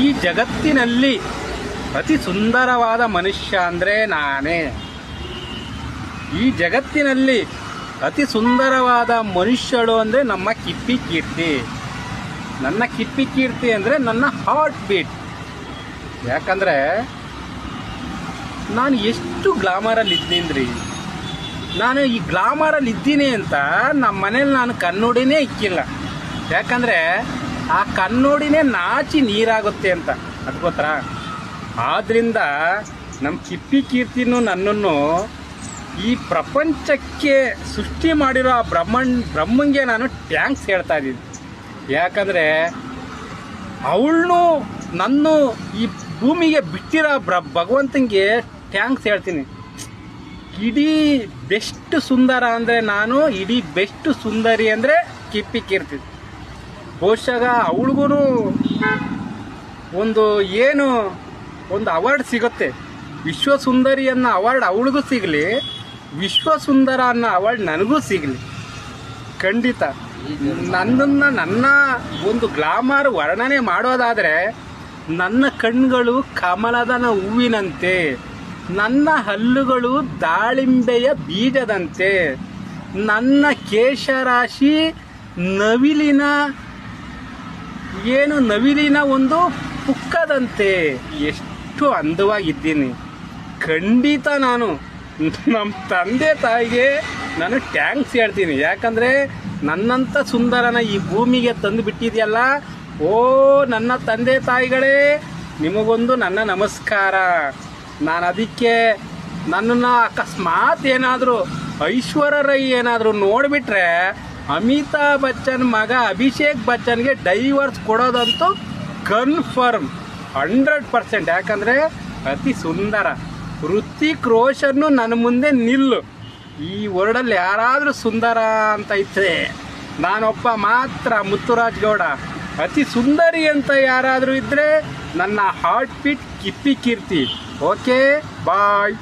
ಈ ಜಗತ್ತಿನಲ್ಲಿ ಅತಿ ಸುಂದರವಾದ ಮನುಷ್ಯ ಅಂದರೆ ನಾನೇ. ಈ ಜಗತ್ತಿನಲ್ಲಿ ಅತಿ ಸುಂದರವಾದ ಮನುಷ್ಯಳು ಅಂದರೆ ನಮ್ಮ ಕಿಪ್ಪಿ ಕೀರ್ತಿ. ನನ್ನ ಕಿಪ್ಪಿ ಕೀರ್ತಿ ಅಂದರೆ ನನ್ನ ಹಾರ್ಟ್ ಬೀಟ್ ಯಾಕಂದರೆ ನಾನು ಎಷ್ಟು ಗ್ಲಾಮರಲ್ಲಿ ಇದ್ದೀನ್ರಿ ನಾನು ಈ ಗ್ಲಾಮರಲ್ಲಿ ಇದ್ದೀನಿ ಅಂತ ನಮ್ಮ ಮನೇಲಿ ನಾನು ಕನ್ನಡಿನೇ ಇಕ್ಕಿಲ್ಲ. ಯಾಕಂದರೆ ಆ ಕನ್ನೋಡಿನೇ ನಾಚಿ ನೀರಾಗುತ್ತೆ ಅಂತ. ಅದು ಗೊತ್ತಾ? ಆದ್ದರಿಂದ ನಮ್ಮ ಕಿಪ್ಪಿ ಕೀರ್ತಿನೂ ನನ್ನನ್ನು ಈ ಪ್ರಪಂಚಕ್ಕೆ ಸೃಷ್ಟಿ ಮಾಡಿರೋ ಆ ಬ್ರಹ್ಮಣ್ ಬ್ರಹ್ಮಂಗೆ ನಾನು ಟ್ಯಾಂಕ್ಸ್ ಹೇಳ್ತಾ ಇದ್ದೀನಿ. ಯಾಕಂದರೆ ಅವಳನ್ನು ನನ್ನ ಈ ಭೂಮಿಗೆ ಬಿಟ್ಟಿರೋ ಬ್ರ ಭಗವಂತನಿಗೆ ಟ್ಯಾಂಕ್ಸ್ ಹೇಳ್ತೀನಿ. ಇಡೀ ಬೆಸ್ಟ್ ಸುಂದರ ಅಂದರೆ ನಾನು, ಇಡೀ ಬೆಸ್ಟ್ ಸುಂದರಿ ಅಂದರೆ ಕಿಪ್ಪಿ ಕೀರ್ತಿ. ಬಹುಶಃ ಅವಳಿಗೂ ಒಂದು ಏನು ಒಂದು ಅವಾರ್ಡ್ ಸಿಗುತ್ತೆ. ವಿಶ್ವ ಸುಂದರಿ ಅನ್ನೋ ಅವಾರ್ಡ್ ಅವಳಿಗೂ ಸಿಗಲಿ ವಿಶ್ವ ಸುಂದರ ಅನ್ನೋ ಅವಾರ್ಡ್ ನನಗೂ ಸಿಗಲಿ. ಖಂಡಿತ. ನನ್ನನ್ನು, ನನ್ನ ಒಂದು ಗ್ಲಾಮರ್ ವರ್ಣನೆ ಮಾಡೋದಾದರೆ, ನನ್ನ ಕಣ್ಗಳು ಕಮಲದನ ಹೂವಿನಂತೆ, ನನ್ನ ಹಲ್ಲುಗಳು ದಾಳಿಂಬೆಯ ಬೀಜದಂತೆ, ನನ್ನ ಕೇಶರಾಶಿ ನವಿಲಿನ ಏನು ನವಿಲಿನ ಒಂದು ಪುಕ್ಕದಂತೆ ಎಷ್ಟು ಅಂದವಾಗಿದ್ದೀನಿ. ಖಂಡಿತ ನಾನು ನಮ್ಮ ತಂದೆ ತಾಯಿಗೆ ನಾನು ಟ್ಯಾಂಕ್ಸ್ ಹೇಳ್ತೀನಿ. ಯಾಕಂದರೆ ನನ್ನಂಥ ಸುಂದರನ ಈ ಭೂಮಿಗೆ ತಂದು ಬಿಟ್ಟಿದೆಯಲ್ಲ, ಓ ನನ್ನ ತಂದೆ ತಾಯಿಗಳೇ, ನಿಮಗೊಂದು ನನ್ನ ನಮಸ್ಕಾರ. ನಾನು ಅದಕ್ಕೆ ನನ್ನನ್ನು ಅಕಸ್ಮಾತ್ ಏನಾದರೂ ಐಶ್ವರ್ಯ ಏನಾದರೂ ನೋಡಿಬಿಟ್ರೆ ಅಮಿತಾಬ್ ಬಚ್ಚನ್ ಮಗ ಅಭಿಷೇಕ್ ಬಚ್ಚನ್ಗೆ ಡೈವರ್ಸ್ ಕೊಡೋದಂತೂ ಕನ್ಫರ್ಮ್. Hundred percent. ಯಾಕಂದರೆ ಅತಿ ಸುಂದರ. ಹೃತಿಕ್ ರೋಷನ್ನು ನನ್ನ ಮುಂದೆ ನಿಲ್ಲು. ಈ ವರ್ಡಲ್ಲಿ ಯಾರಾದರೂ ಸುಂದರ ಅಂತ ಇದ್ದರೆ ನಾನೊಬ್ಬ ಮಾತ್ರ ಮುತ್ತುರಾಜ್ ಗೌಡ. ಅತಿ ಸುಂದರಿ ಅಂತ ಯಾರಾದರೂ ಇದ್ದರೆ ನನ್ನ ಹಾರ್ಟ್ ಬೀಟ್ ಕಿಪ್ಪಿ ಕೀರ್ತಿ. Okay bye